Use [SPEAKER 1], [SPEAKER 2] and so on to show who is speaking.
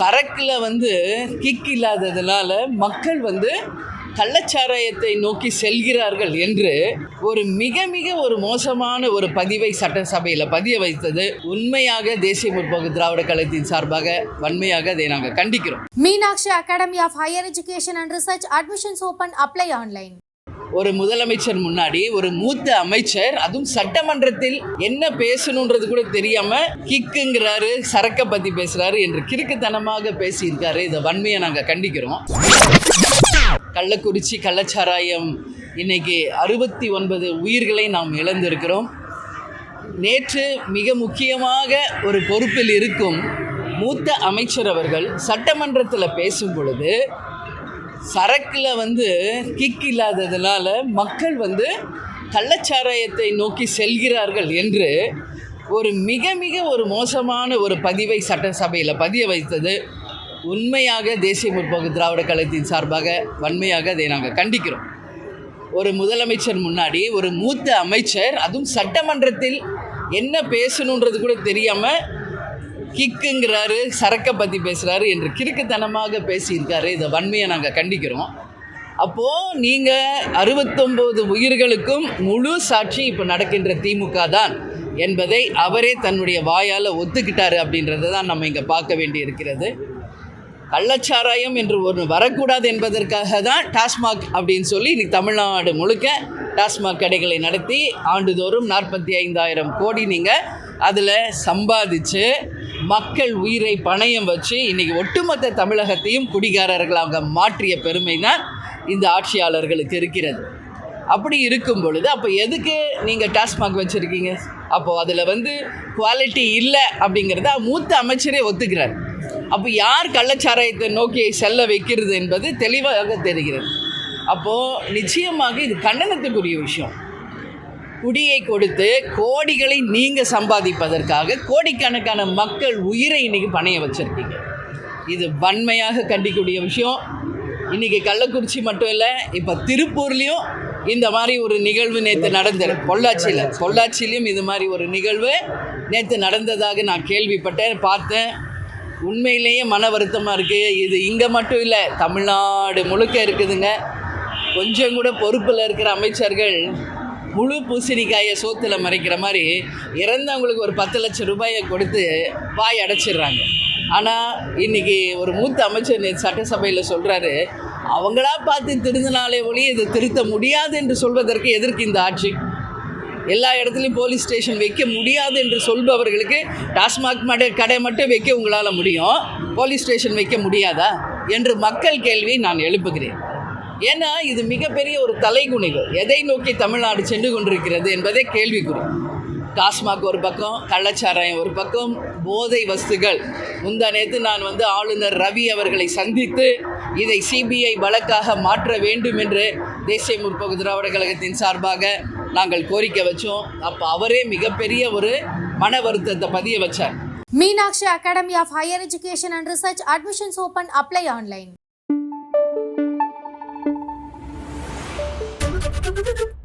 [SPEAKER 1] சரக்கில் வந்து கிக் இல்லாததுனால மக்கள் வந்து கள்ளச்சாராயத்தை நோக்கி செல்கிறார்கள் என்று ஒரு மிக மிக ஒரு மோசமான ஒரு பதிவை சட்டசபையில் பதிய வைத்தது உண்மையாக தேசிய முற்போக்கு திராவிட கழகத்தின் சார்பாக வன்மையாக அதை நாங்கள் கண்டிக்கிறோம்.
[SPEAKER 2] Meenakshi academy of higher education and research admissions open apply online.
[SPEAKER 1] ஒரு முதலமைச்சர் முன்னாடி ஒரு மூத்த அமைச்சர் அதுவும் சட்டமன்றத்தில் என்ன பேசணுன்றது கூட தெரியாம கிக்குங்கிறாரு சரக்க பத்தி பேசுறாரு என்று கிறுக்குத்தனமாக பேசியிருக்காரு. இதை வன்மையை நாங்கள் கண்டிக்கிறோம். கள்ளக்குறிச்சி கள்ளச்சாராயம் இன்னைக்கு அறுபத்தி ஒன்பது உயிர்களை நாம் இழந்திருக்கிறோம். நேற்று மிக முக்கியமாக ஒரு பொறுப்பில் இருக்கும் மூத்த அமைச்சர் அவர்கள் சட்டமன்றத்தில் பேசும் பொழுது சரக்கில் வந்து கிக் இல்லாததுனால மக்கள் வந்து கள்ளச்சாராயத்தை நோக்கி செல்கிறார்கள் என்று ஒரு மிக மிக ஒரு மோசமான ஒரு பதிவை சட்டசபையில் பதிய வைத்தது. உண்மையாக தேசிய முற்போக்கு திராவிட கழகத்தின் சார்பாக வன்மையாக அதை நாங்கள் கண்டிக்கிறோம். ஒரு முதலமைச்சர் முன்னாடி ஒரு மூத்த அமைச்சர் அதுவும் சட்டமன்றத்தில் என்ன பேசணுன்றது கூட தெரியாமல் கிக்குங்கிறாரு சரக்கை பற்றி பேசுகிறாரு என்று கிறுக்குத்தனமாக பேசியிருக்காரு. இதை வன்மையை நாங்கள் கண்டிக்கிறோம். அப்போது நீங்கள் அறுபத்தொம்போது உயிர்களுக்கும் முழு சாட்சி இப்போ நடக்கின்ற திமுக தான் என்பதை அவரே தன்னுடைய வாயால் ஒத்துக்கிட்டாரு அப்படின்றத தான் நம்ம இங்கே பார்க்க வேண்டி இருக்கிறது கள்ளச்சாராயம் என்று ஒன்று வரக்கூடாது என்பதற்காக தான் டாஸ்மாக் அப்படின்னு சொல்லி இன்னைக்கு தமிழ்நாடு முழுக்க டாஸ்மாக் கடைகளை நடத்தி ஆண்டுதோறும் நாற்பத்தி ஐந்தாயிரம் கோடி நீங்கள் அதில் சம்பாதிச்சு மக்கள் உயிரை பணயம் வச்சு இன்றைக்கி ஒட்டுமொத்த தமிழகத்தையும் குடிகாரர்களாக மாற்றிய பெருமை தான் இந்த ஆட்சியாளர்களுக்கு இருக்கிறது. அப்படி இருக்கும் பொழுது அப்போ எதுக்கு நீங்கள் டாஸ்மாக் வச்சுருக்கீங்க? அப்போது அதில் வந்து குவாலிட்டி இல்லை அப்படிங்கிறத மூத்த அமைச்சரே ஒத்துக்கிறார். அப்போ யார் கள்ளச்சாராயத்தை நோக்கி செல்ல வைக்கிறது என்பது தெளிவாக தெரிகிறது. அப்போது நிச்சயமாக இது கண்டனத்துக்குரிய விஷயம். குடியை கொடுத்து கோடிகளை நீங்கள் சம்பாதிப்பதற்காக கோடிக்கணக்கான மக்கள் உயிரை இன்னைக்கு பணைய வச்சுருக்கீங்க. இது வன்மையாக கண்டிக்கக்கூடிய விஷயம். இன்றைக்கி கள்ளக்குறிச்சி மட்டும் இல்லை இப்போ திருப்பூர்லேயும் இந்த மாதிரி ஒரு நிகழ்வு நேற்று நடந்தது. பொள்ளாச்சியில் பொள்ளாச்சியிலையும் இது மாதிரி ஒரு நிகழ்வு நேற்று நடந்ததாக நான் கேள்விப்பட்டேன் பார்த்தேன். உண்மையிலேயே மன வருத்தமாக இருக்குது இது இங்கே மட்டும் இல்லை தமிழ்நாடு முழுக்க இருக்குதுங்க. கொஞ்சம் கூட பொறுப்பில் இருக்கிற அமைச்சர்கள் முழு பூசணிக்காயை சோத்தில் மறைக்கிற மாதிரி இறந்தவங்களுக்கு ஒரு பத்து லட்சம் ரூபாயை கொடுத்து வாய் அடைச்சிடுறாங்க. ஆனால் இன்றைக்கி ஒரு மூத்த அமைச்சர் சட்டசபையில் சொல்கிறாரு அவங்களா பார்த்து திருந்தினாலே ஒளி இதை திருத்த முடியாது என்று சொல்வதற்கு எதற்கு இந்த ஆட்சி? எல்லா இடத்துலையும் போலீஸ் ஸ்டேஷன் வைக்க முடியாது என்று சொல்பவர்களுக்கு டாஸ்மாக் மட கடை மட்டும் வைக்க உங்களால் முடியும் போலீஸ் ஸ்டேஷன் வைக்க முடியாதா? என்று மக்கள் கேள்வி நான் எழுப்புகிறேன். ஏன்னா இது மிகப்பெரிய ஒரு தலைகுனிவு. எதை நோக்கி தமிழ்நாடு சென்று கொண்டிருக்கிறது என்பதே கேள்விக்குறி. டாஸ்மாக் ஒரு பக்கம் கள்ளச்சாராயம் ஒரு பக்கம் போதை வஸ்துகள். முந்தா நேற்று நான் வந்து ஆளுநர் ரவி அவர்களை சந்தித்து இதை சிபிஐ வழக்காக மாற்ற வேண்டும் என்று தேசிய முற்போக்கு திராவிட கழகத்தின் சார்பாக நாங்கள் கோரிக்கை வச்சோம். அப்போ அவரே மிகப்பெரிய ஒரு மன வருத்தத்தை பதிய வச்சார்.
[SPEAKER 2] Meenakshi academy of higher education and research admissions open apply online. Thank you.